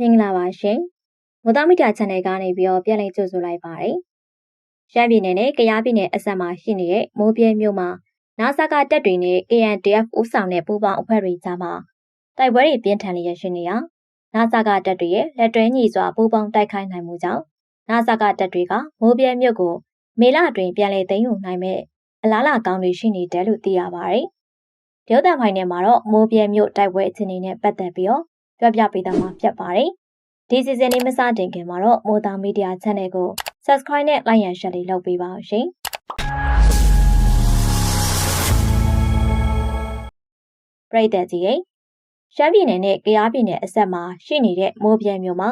မင်္ဂလာပါရှင်။မိုးသားမီဒီယာ channel ကနေပြီးတော့ပြန်လည်ကြိုဆိုလိုက်ပါတယ်။ရှမ်းပြည်နယ်နဲ့ကယားပြည်နယ်အစပ်မှာရှိနေတဲ့မိုးပြဲမြို့မှာနာဆာကတပ်တွေနဲ့ KNDF ဦးဆောင်တဲ့ပူးပေါင်းအဖွဲ့တွေကြားမှာတိုက်ပွဲတွေပြင်းထန်လျက်ရှိနေရာနာဆာကတပ်တွေရဲ့လက်တွဲညီစွာပူးပေါင်းတိုက်ခိုက်နိုင်မှုကြောင့်နာဆာကတပ်တွေကမိုးပြဲမြို့ကိုမေလအတွင်းပြန်လည်သိမ်းယူနိုင်မဲ့အလားအလာကောင်းတွေရှိနေတယ်လို့သိရပါတယ်။ဒေသဖိုင်နယ်မှာတော့မိုးပြဲမြို့တိုက်ပွဲအခြေအနေနဲ့ပတ်သက်ပြီးတော့ ပြောပြပေးသွားမှာဖြစ်ပါတယ်။ဒီစီဇန်လေးမစတင်ခင်မှာတော့မိုးသားမီဒီယာ channel ကို subscribe နဲ့ like and share လေးလုပ်ပေးပါအောင်ရှင်။ပရိသတ်ကြီးရဲ့ရှမ်းပြည်နယ်နဲ့ကယားပြည်နယ်အစပ်မှာရှိနေတဲ့မိုးပြဲမြို့မှာ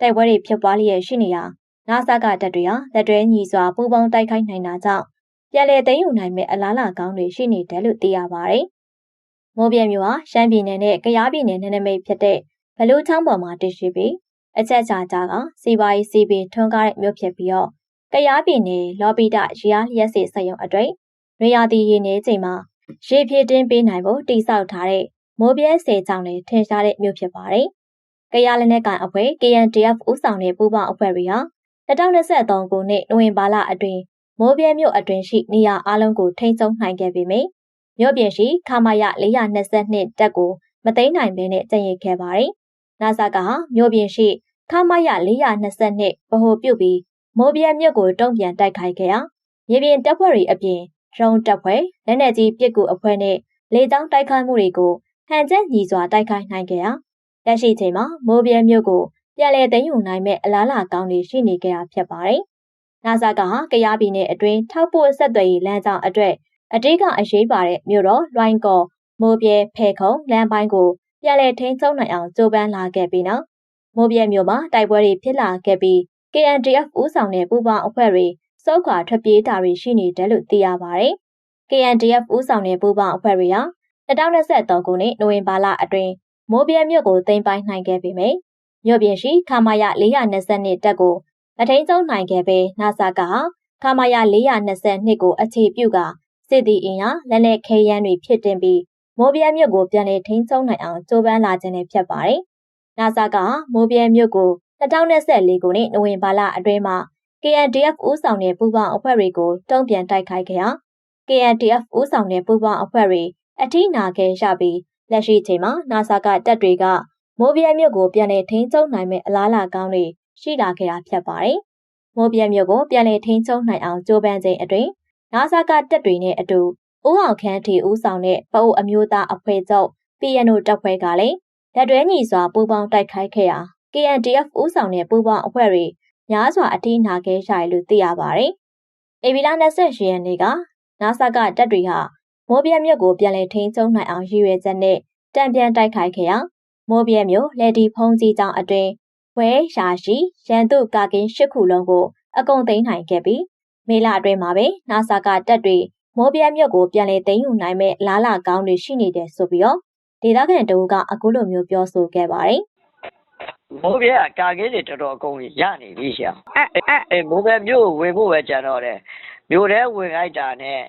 တိုက်ပွဲတွေဖြစ်ပွားလျက်ရှိနေရာနာဆာကတပ်တွေဟာလက်တွဲညီစွာပူးပေါင်းတိုက်ခိုက်နိုင်တာကြောင့်ပြန်လည်သိမ်းယူနိုင်မဲ့အလားအလာကောင်းတွေရှိနေတယ်လို့သိရပါတယ်။ မိုးပြဲမြို့ဟာရှမ်းပြည်နယ်နဲ့ကယားပြည်နယ်နယ်နိမိတ်ဖြစ်တဲ့ဘလူးချောင်းပေါ်မှာတည်ရှိပြီးအချက်ချာကြားကစီပါရီစီပင်ထွန်းကားတဲ့မြို့ဖြစ်ပြီးတော့ကယားပြည်နယ်လော်ပီတာရီယာလျက်စီစက်ရုံအတွေ့ရေယာတီရေနေချိန်မှာရေဖြည့်တင်းပေးနိုင်ဖို့တိစောက်ထားတဲ့မိုးပြဲစေချောင်းလေးထင်ရှားတဲ့မြို့ဖြစ်ပါတယ်။ကယားလက်နက်ကိုင်အဖွဲ့ KNDF ဦးဆောင်တဲ့ပူးပေါင်းအဖွဲ့တွေဟာ2023ခုနှစ်နိုဝင်ဘာလအတွင်းမိုးပြဲမြို့အတွင်းရှိနေရာအလုံးကိုထိန်းချုပ်နိုင်ခဲ့ပေမယ့် မြို့ပြင်ရှိခမာယ422တပ်ကိုမသိမ်းနိုင်ဘဲနဲ့တည်ရခဲ့ပါတယ်။နာဆာကဟာမြို့ပြင်ရှိခမာယ422ဗဟိုပြုတ်ပြီးမိုးပြဲမြို့ကိုတုံ့ပြန်တိုက်ခိုက်ခဲ့ရာမြေပြင်တပ်ဖွဲ့တွေအပြင်ဒရုန်းတပ်ဖွဲ့လက်နက်ကြီးပစ်ကူအဖွဲ့နဲ့လေကြောင်းတိုက်ခိုက်မှုတွေကိုဟန်ချက်ညီစွာတိုက်ခိုက်နိုင်ခဲ့ရာလက်ရှိချိန်မှာမိုးပြဲမြို့ကိုပြန်လည်သိမ်းယူနိုင်မဲ့အလားအလာကောင်းတွေရှိနေကြတာဖြစ်ပါတယ်။နာဆာကဟာကယားပြည်နယ်အတွင်းထောက်ပို့ဆက်သွယ်ရေးလမ်းကြောင်းအတွက် အတိကအရေးပါတဲ့မြို့တော်လွိုင်းကော်မိုးပြဲဖဲခုံလမ်းပိုင်းကိုပြန်လည်ထိန်းချုပ်နိုင်အောင်ကြိုးပမ်းလာခဲ့ပြီးနောက်မိုးပြဲမြို့မှာတိုက်ပွဲတွေဖြစ်လာခဲ့ပြီး KNDF ဦးဆောင်တဲ့ပူးပေါင်းအဖွဲ့တွေစုခွာထွက်ပြေးတာတွေရှိနေတယ်လို့သိရပါတယ်။ KNDF ဦးဆောင်တဲ့ပူးပေါင်းအဖွဲ့တွေဟာ2023ခုနှစ်နိုဝင်ဘာလအတွင်းမိုးပြဲမြို့ကိုသိမ်းပိုက်နိုင်ခဲ့ပေမယ့်မြို့ပြင်ရှိခမာယ422တပ်ကိုအထိန်ကျုံနိုင်ခဲ့ပေနာဆာကခမာယ422ကိုအခြေပြုက စစ်တီအင်အားလက်နက်ခဲယမ်းတွေဖြစ်တင်ပြီးမိုးပြဲမြို့ကိုပြန်လည်ထိန်းချုပ်နိုင်အောင်ကြိုးပမ်းလာခြင်းနဲ့ဖြစ်ပါတယ်။နာဆာကမိုးပြဲမြို့ကို2024ခုနှစ်နိုဝင်ဘာလအတွင်းမှာ KNDF ဦးဆောင်တဲ့ပူးပေါင်းအဖွဲ့တွေကိုတုံ့ပြန်တိုက်ခိုက်ခဲ့ရာ KNDF ဦးဆောင်တဲ့ပူးပေါင်းအဖွဲ့တွေအထိနာခဲ့ရပြီးလက်ရှိချိန်မှာနာဆာကတပ်တွေကမိုးပြဲမြို့ကိုပြန်လည်ထိန်းချုပ်နိုင်မဲ့အလားအလာကောင်းတွေရှိလာခဲ့တာဖြစ်ပါတယ်။မိုးပြဲမြို့ကိုပြန်လည်ထိန်းချုပ်နိုင်အောင်ကြိုးပမ်းခြင်းအတွင်း နာဆာကတပ်တွေနဲ့အတူဦးအောင်ခန်းထီဦးဆောင်တဲ့ပအုပ်အမျိုးသားအဖွဲ့ချုပ် PNO တပ်ဖွဲ့ကလည်းလက်တွဲညီစွာပူးပေါင်းတိုက်ခိုက်ခဲ့ရာ KNDF ဦးဆောင်တဲ့ပူးပေါင်းအဖွဲ့တွေများစွာအထိနာခဲ့ရတယ်လို့သိရပါတယ်။အေဗီလာ28ရက်နေ့ကနာဆာကတပ်တွေဟာမိုးပြဲမြို့ကိုပြန်လည်ထိန်းချုပ်နိုင်အောင်ရည်ရွယ်ချက်နဲ့တံပြန်တိုက်ခိုက်ခဲ့ရာမိုးပြဲမြို့လက်ဒီဖုံးကြီးကျောင်းအတွင်းဝဲရှာရှိရန်သူကာကင်း၈ခုလုံးကို အကုံသိမ်းနိုင်ခဲ့ပြီး မေလအတွင်းမှာပဲနာဆာကတပ်တွေမိုးပြဲမြို့ကိုပြန်လည်သိမ်းယူနိုင်မဲ့လားလာကောင်းတွေရှိနေတယ်ဆိုပြီးတော့ဒေသခံတအုပ်ကအခုလိုမျိုးပြောဆိုခဲ့ပါတယ်။မိုးပြဲကာကင်းတွေတော်တော်အကုန်ရနေပြီရှာ။အဲအဲမိုးပြဲမြို့ဝင်ဖို့ပဲကြံတော့တယ်။မြို့ထဲဝင်လိုက်တာနဲ့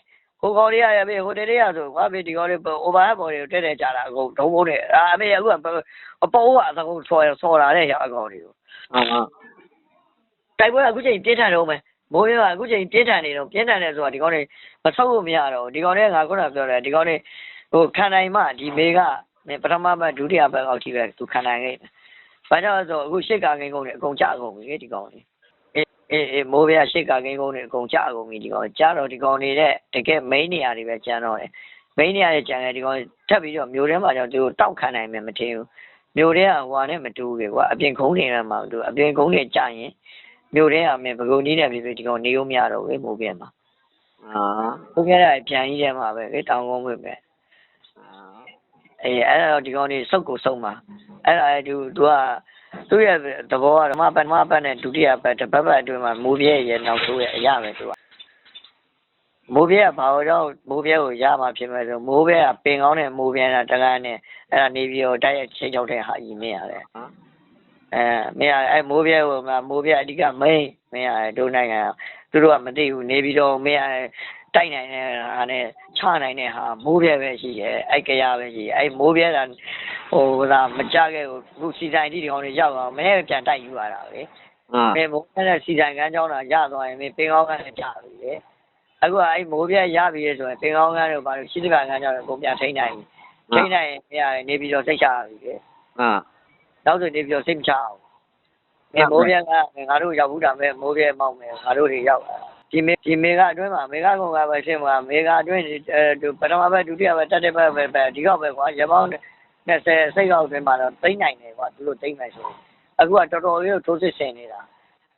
ဟိုကောင်လေးရရပြီဟိုတည်းရဆိုဘာဖြစ်ဒီကောင်လေးအိုဘာဘော်တွေကိုတက်တက်ကြတာအကုန်ဒုံဘုံနဲ့အာအမေအခုကအပေါ်ကအကုန်ဆော်ဆော်လာတဲ့ရအကောင်တွေကိုဟာတိုက်ပွဲအခုချိန်ပြင်းထန်တော့မယ် မိုးရွာအခုချိန်ပြင်းထန်နေတော့ပြင်းထန်နေဆိုတာဒီကောင်တွေမဆုပ်လို့မရတော့ဒီကောင်တွေငါခုနပြောတယ်ဒီကောင်တွေဟိုခံနိုင်မှဒီမေကပထမဘက်ဒုတိယဘက်အောက်ကြီးပဲသူခံနိုင်ခဲ့ဘာကြောင့်ဆိုအခုရှစ်ကာကင်းကုန်တွေအကုန်ကြကုန်ပြီဒီကောင်တွေအေးအေးမိုးပြရှစ်ကာကင်းကုန်တွေအကုန်ကြကုန်ပြီဒီကောင်ကြားတော့ဒီကောင်နေတဲ့တကယ် main နေရာတွေပဲကျန်တော့တယ် main နေရာတွေကျန်တယ်ဒီကောင်ထပ်ပြီးတော့မျိုးထဲမှာကြောင့်သူတောက်ခံနိုင်မယ်မထင်ဘူးမျိုးထဲကဟိုနဲ့မတူဘူးကွာအပြင်ခုံးနေတယ်မှာသူအပြင်ခုံးနေကြရင် မြို့ထဲကမင်းဘကုံကြီးနဲ့ဖြစ်ဖြစ်ဒီကောင်နေလို့မရတော့ဘူးမိုးပြဲမှာအာမိုးပြဲကပြန်ကြီးထဲမှာပဲလေတောင်ကုန်းပဲပဲအေးအဲ့တော့ဒီကောင်နေစုပ်ကိုစုပ်မှာအဲ့ဒါသူသူကသူ့ရဲ့သဘောကဓမ္မပတ်ဓမ္မပတ်နဲ့ဒုတိယပတ်တစ်ပတ်ပတ်အတွင်းမှာမိုးပြဲရဲ့နောက်ဆိုးရဲ့အရာပဲသူကမိုးပြဲကဘာလို့တော့မိုးပြဲကိုရမှာဖြစ်မဲ့ဆိုမိုးပြဲကပင်ကောင်းတဲ့မိုးပြဲတာတကားနဲ့အဲ့ဒါနေပြီးတော့တိုက်ရိုက်ချိန်ချောက်တဲ့ဟာကြီးမင်းရတယ် အဲမင်းအဲမိုးပြဲဟိုမှာမိုးပြဲအဓိက main မင်းအဲတို့နိုင်ငံသူတို့ကမသိဘူးနေပြီးတော့မင်းအဲတိုက်နိုင်တဲ့ဟာနဲ့ချနိုင်တဲ့ဟာမိုးပြဲပဲရှိတယ်အဲ့ကြရပဲရှိတယ်အဲ့မိုးပြဲတာဟိုဒါမကြခဲ့ဘူးခုစီဆိုင်တိဒီကောင်တွေရောက်တော့မင်းပြန်တိုက်ယူရတာလေအာမင်းမိုးပြဲနဲ့စီဆိုင်ကန်းကြောင်းတာရသွားရင်မင်းပင်ကောင်းကန်းနဲ့ကြပြီလေအခုကအဲ့မိုးပြဲရပြီဆိုရင်ပင်ကောင်းကန်းတို့ဘာလို့ရှိတကကန်းကြောင်းကိုပြန်ထိန်းနိုင်ပြီထိန်းနိုင်ရင်မရရင်နေပြီးတော့စိတ်ချရပြီလေအာ နောက်ဆိုနေပြီးတော့စိတ်မချအောင်မင်းမိုးပြဲကငါတို့ရောက်ဘူးတာမဲ့မိုးပြဲမောက်မယ်ငါတို့တွေရောက်လာဒီမေဒီမေကအတွင်းမှာမေကကောင်ကပဲရှင်းမှာမေကအတွင်းအဲပထမဘက်ဒုတိယဘက်တက်တဲ့ဘက်ပဲပဲဒီကောက်ပဲကွာရပောင်း20စိတ်ကောက်အတွင်းမှာတော့သိမ့်နိုင်တယ်ကွာသူတို့သိမ့်မယ်ဆိုအခုကတော်တော်လေးထိုးစစ်ဆင်နေတာ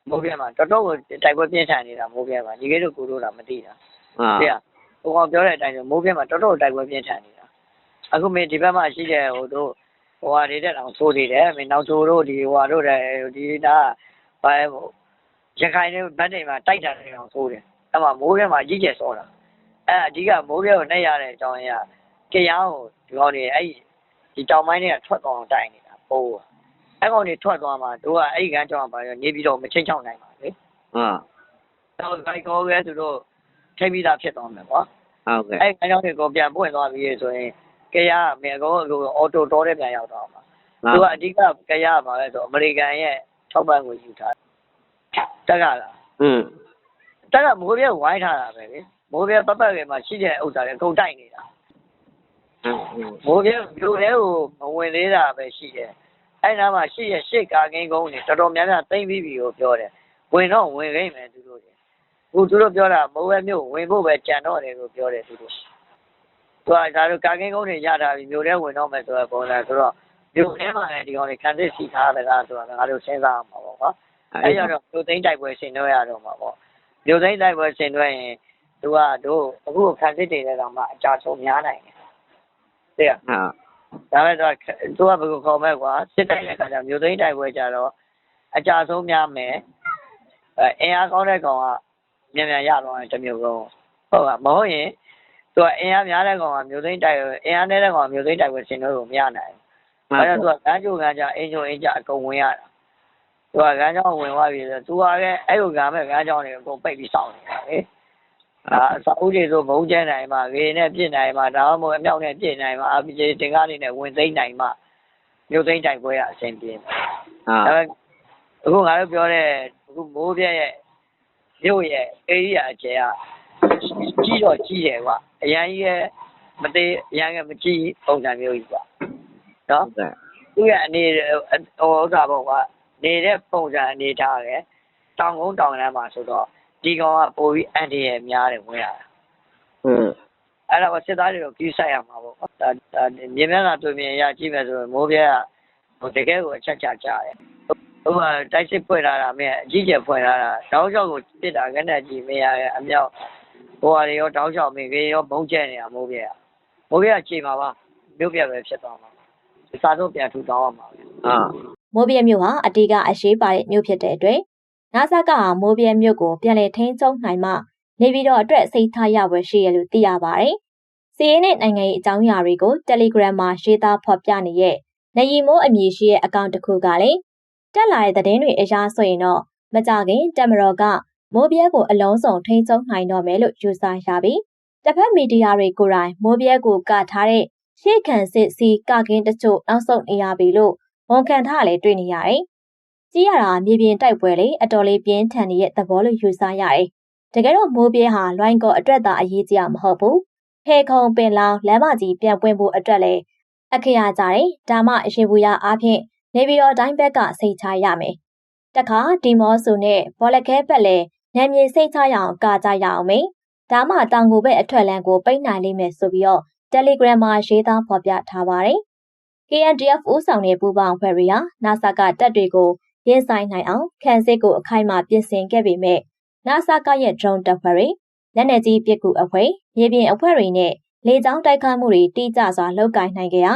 မိုးပြဲမှာတော်တော်ကိုတိုက်ပွဲပြင်းထန်နေတာမိုးပြဲမှာဒီကိတို့ကိုတို့တာမသိတာအာတဲ့ဟိုကောင်ပြောတဲ့အတိုင်းဆိုမိုးပြဲမှာတော်တော်တိုက်ပွဲပြင်းထန်နေတာအခုမင်းဒီဘက်မှာရှိတဲ့ဟိုတို့ ဟိုဟာတွေတဲ့အောင်ဆိုးနေတယ်မင်းနောက်ဆိုတို့ဒီဟိုဟာတို့တဲ့ဒီနာဘာဟိုရခိုင်တွေဗတ်နေမှာတိုက်တာတွေအောင်ဆိုးတယ်အဲ့မှာမိုးပြဲမှာအကြီးကျယ်စောတာအဲ့အဓိကမိုးပြဲကိုနှိပ်ရတဲ့အကြောင်းရင်းကကြအောင်ဒီကောင်တွေအဲ့ဒီတောင်ပိုင်းတွေကထွက်သွားအောင်တိုက်နေတာပိုးအဲ့ကောင်တွေထွက်သွားမှာတို့ကအဲ့ကန်းကြောင်းပါရောနေပြီးတော့မချင်းချောင်းနိုင်ပါလေအာတော့ဘိုက်ကောပဲသူတို့ထိပြီးသားဖြစ်သွားမယ်ကွာဟုတ်ကဲ့အဲ့ကန်းကြောင်းတွေကိုပြန်ပွင့်သွားပြီဆိုရင် ကရမြေကုန်းလိုအော်တိုတော်တဲ့ပြန်ရောက်သွားမှာသူကအဓိကကရပါလဲဆိုအမေရိကန်ရဲ့ထောက်ပံ့ကိုယူထားတက်ကလားอืมတက်ကမိုးပြဲဝိုင်းထားတာပဲလေမိုးပြဲပတ်ပတ်ကမှာရှိတဲ့ဥစ္စာတွေအကုန်တိုက်နေတာမိုးပြဲမြို့ထဲကိုမဝင်သေးတာပဲရှိတယ်အဲ့နားမှာရှိရရှေ့ကာကင်းကုန်းတွေတော်တော်များများသိမ့်ပြီးပြီကိုပြောတယ်ဝင်တော့ဝင်ခိုင်းမယ်သူတို့တွေအခုသူတို့ပြောတာမိုးပဲမြို့ဝင်ဖို့ပဲကြံတော့တယ်လို့ပြောတယ်သူတို့ သူကဒါတို့ကာကင်းကုန်းတွေရထားပြီမြို့ထဲဝင်တော့မယ်ဆိုတော့ပုံစံဆိုတော့မြို့ထဲမှာလည်းဒီကောင်တွေခံစစ်စီထားတဲ့ကားဆိုတော့ငါတို့စဉ်းစားအောင်ပါပေါ့ကွာအဲရတော့မြို့သိမ်းတိုက်ပွဲဆင်နွှဲရတော့မှာပေါ့မြို့သိမ်းတိုက်ပွဲဆင်နွှဲရင်သူကတို့အခုခံစစ်တွေလည်းတော့မှအကြဆုံးများနိုင်တယ်တဲ့ဟာဒါမဲ့သူကသူကဘယ်ကိုခေါ်မဲ့ကွာစစ်တိုက်တဲ့ခါကျမြို့သိမ်းတိုက်ပွဲကြတော့အကြဆုံးများမယ်အဲအင်အားကောင်းတဲ့ကောင်ကမြန်မြန်ရတော့တယ်တစ်မျိုးလုံးဟုတ်ပါမဟုတ်ရင် သူကအင်အားများတဲ့ကောင်ကမျိုးသိန်းတိုက်အင်အားနည်းတဲ့ကောင်ကမျိုးသိန်းတိုက်ဝယ်ရှင်တို့ကိုမရနိုင်ဘူး။အဲဒါသူကကန်းကြိုကန်းကြအင်ဂျိုအင်ကြအကုန်ဝင်ရတာ။သူကကန်းကြောင်းဝင်သွားပြီဆိုသူကလည်းအဲ့လိုကမ်းမဲ့ကန်းကြောင်းတွေအကုန်ပိတ်ပြီးစောင့်နေတာလေ။အာစာအုပ်တွေဆိုဘုံကျဲနိုင်မှာရေနဲ့ပြစ်နိုင်မှာဒါမှမဟုတ်အမြောက်နဲ့ပြစ်နိုင်မှာ RPG တင်ကားလေးနဲ့ဝင်သိမ်းနိုင်မှာမျိုးသိန်းတိုက်ပွဲရအဆင်ပြေတယ်ဟာ။ဒါပေမဲ့အခုငါတို့ပြောတဲ့အခုမိုးပြည့်ရဲ့မြို့ရဲ့အေရီယာအကျယ်ကကြီးတော့ကြီးတယ်ကွာ အရန်ကြီးရဲ့မသေးအရန်ကမကြီးပုံစံမျိုးကြီးကွာနော်ဟုတ်ကဲ့သူ့ရဲ့အနေဟိုဥစ္စာပေါ့ကွာနေတဲ့ပုံစံအနေထားရယ်တောင်ကုန်းတောင်လမ်းမှာဆိုတော့ဒီကောင်ကပိုပြီးအန်တီရဲ့များတယ်ဝင်ရတာอืมအဲ့ဒါကစစ်သားတွေကိုကြီးဆိုင်ရမှာပေါ့ကွာဒါဒါမြင်မြန်တာတွေ့မြင်ရကြည့်မယ်ဆိုရင်မိုးပြဲကဟိုတကယ်ကိုအချက်ချကြတယ်ဟိုကတိုက်စစ်ဖွင့်လာတာမင်းအကြီးကျယ်ဖွင့်လာတာတောင်းလျှောက်ကိုပြစ်တာကနဲ့ကြည့်မရရဲ့အမြောက် ဟိုဟာတွေရောတောင်းလျှောက်မင်းကြီးရောဘုံကျဲနေတာမိုးပြဲကမိုးပြဲကချိန်ပါပါမြို့ပြဲပဲဖြစ်သွားမှာစာတော့ပြန်ထူတောင်းရမှာပဲအာမိုးပြဲမြို့ဟာအတီးကအရေးပါတဲ့မြို့ဖြစ်တဲ့အတွက်နာဆာကဟာမိုးပြဲမြို့ကိုပြန်လည်ထိန်းချုပ်နိုင်မှနေပြီးတော့အတွက်စိတ်ထားရဝယ်ရှိရလို့သိရပါတယ်။စီးရဲနဲ့နိုင်ငံရေးအကြောင်းအရာတွေကို Telegram မှာရေးသားဖော်ပြနေတဲ့နေရီမိုးအမည်ရှိတဲ့အကောင့်တစ်ခုကလည်းတက်လာတဲ့သတင်းတွေအရာဆိုရင်တော့မကြခင်တမတော်က မိုးပြဲကိုအလုံးစုံထိန်းချုပ်နိုင်တော့မယ်လို့ယူဆရပြီးတစ်ဖက်မီဒီယာတွေကိုယ်တိုင်မိုးပြဲကိုကထားတဲ့ရှေ့ခံစစ်စီကကင်းတချို့နောက်ဆုံးနေရပြီလို့ဝန်ခံထားလည်းတွေ့နေရတယ်။ကြည့်ရတာမြေပြင်တိုက်ပွဲလေးအတော်လေးပြင်းထန်နေတဲ့သဘောလို့ယူဆရတယ်။တကယ်တော့မိုးပြဲဟာလွိုင်းကောအတွက်သာအရေးကြီးတာမဟုတ်ဘူး။ဖေခုံပင်လောင်လမ်းမကြီးပြန်ပွင့်ဖို့အတွက်လည်းအခရာကြတယ်။ဒါမှအရှင်ဘူးရအားဖြင့်နေပြည်တော်တိုင်းဘက်ကစိတ်ချရမယ်။တခါဒီမော့ဆိုနဲ့ဘောလခဲဘက်လည်း နာမည်စိတ်ချရအောင်ကာကြရအောင်မယ်။ဒါမှတောင်ကိုဘက်အထွက်လန်းကိုပိတ်နိုင်လိမ့်မယ်ဆိုပြီးတော့ Telegram မှာရေးသားဖော်ပြထားပါတယ်။ KNDF ဦးဆောင်တဲ့ပူးပေါင်းအဖွဲ့တွေဟာနာဆာကတပ်တွေကိုရင်ဆိုင်နိုင်အောင်ခံစစ်ကိုအခိုင်အမာပြင်ဆင်ခဲ့ပေမဲ့နာဆာကရဲ့ drone တပ်ဖွဲ့တွေလက်နက်ကြီးပစ်ကူအဖွဲ့မြေပြင်အဖွဲ့တွေနဲ့လေကြောင်းတိုက်ခိုက်မှုတွေတိကျစွာလုပ်ကိုင်နိုင်ခဲ့ရာ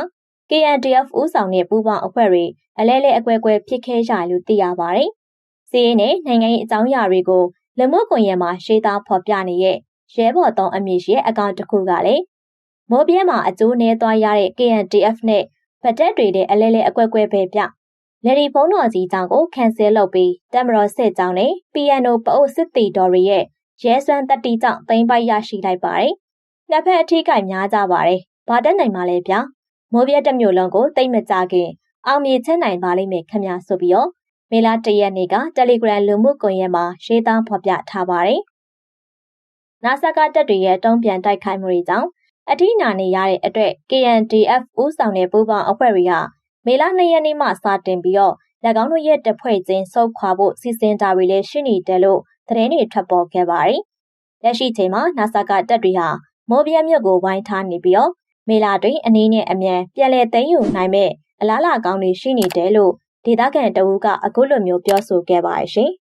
KNDF ဦးဆောင်တဲ့ပူးပေါင်းအဖွဲ့တွေအလဲလဲအကွဲကွဲဖြစ်ခဲ့ကြလို့သိရပါတယ်။စီးရင်နဲ့နိုင်ငံရေးအကြောင်းအရာတွေကို လက်မှုကွန်ရက်မှာရေးသားဖော်ပြနေတဲ့ရဲဘော်သုံးအမည်ရှိတဲ့အကောင့်တစ်ခုကလည်းမိုးပြဲမှာအကျိုးနည်းသွားရတဲ့ KNDF နဲ့ဗတ်တက်တွေတဲ့အလဲလဲအကွဲကွဲပဲပြလေဒီဖုံးတော်ကြီးကြောင့်ကိုကန်ဆယ်လုပ်ပြီးတမတော်စစ်ကြောင်းနဲ့ PNO ပအုပ်စစ်တီတော်တွေရဲ့ရဲစွမ်းတက်တီကြောင့်သိမ်းပိုက်ရရှိလိုက်ပါတယ်။နှစ်ဖက်အထိကိုက်များကြပါတယ်။ဘာတက်နိုင်မှလဲဗျာ။မိုးပြတ်တစ်မျိုးလုံးကိုတိတ်မကြခင်အောင်မြေချက်နိုင်ပါလိမ့်မယ်ခင်ဗျာဆိုပြီးတော့ မေလာတရက်နေ့က Telegram လူမှုကွန်ရက်မှာရေးသားဖော်ပြထားပါတယ်။နာဆာကတက်တွေရဲ့တုံးပြန်တိုက်ခိုက်မှုတွေကြောင့်အထိနာနေရတဲ့အတွက် KNDF ဦးဆောင်တဲ့ပူးပေါင်းအဖွဲ့တွေကမေလ2ရက်နေ့မှစတင်ပြီးတော့၎င်းတို့ရဲ့တပ်ဖွဲ့ချင်းဆုတ်ခွာဖို့စီစဉ်တာတွေလည်းရှိနေတယ်လို့သတင်းတွေထွက်ပေါ်ခဲ့ပါတယ်။လက်ရှိချိန်မှာနာဆာကတပ်တွေဟာမိုးပြဲမြို့ကိုဝိုင်းထားနေပြီးတော့မေလာတွင်အနည်းနဲ့အမြန်ပြန်လည်သိမ်းယူနိုင်မဲ့အလားအလာကောင်းတွေရှိနေတယ်လို့ ဒေသခံတအူးကအခုလိုမျိုးပြောဆိုခဲ့ပါရဲ့ရှင်။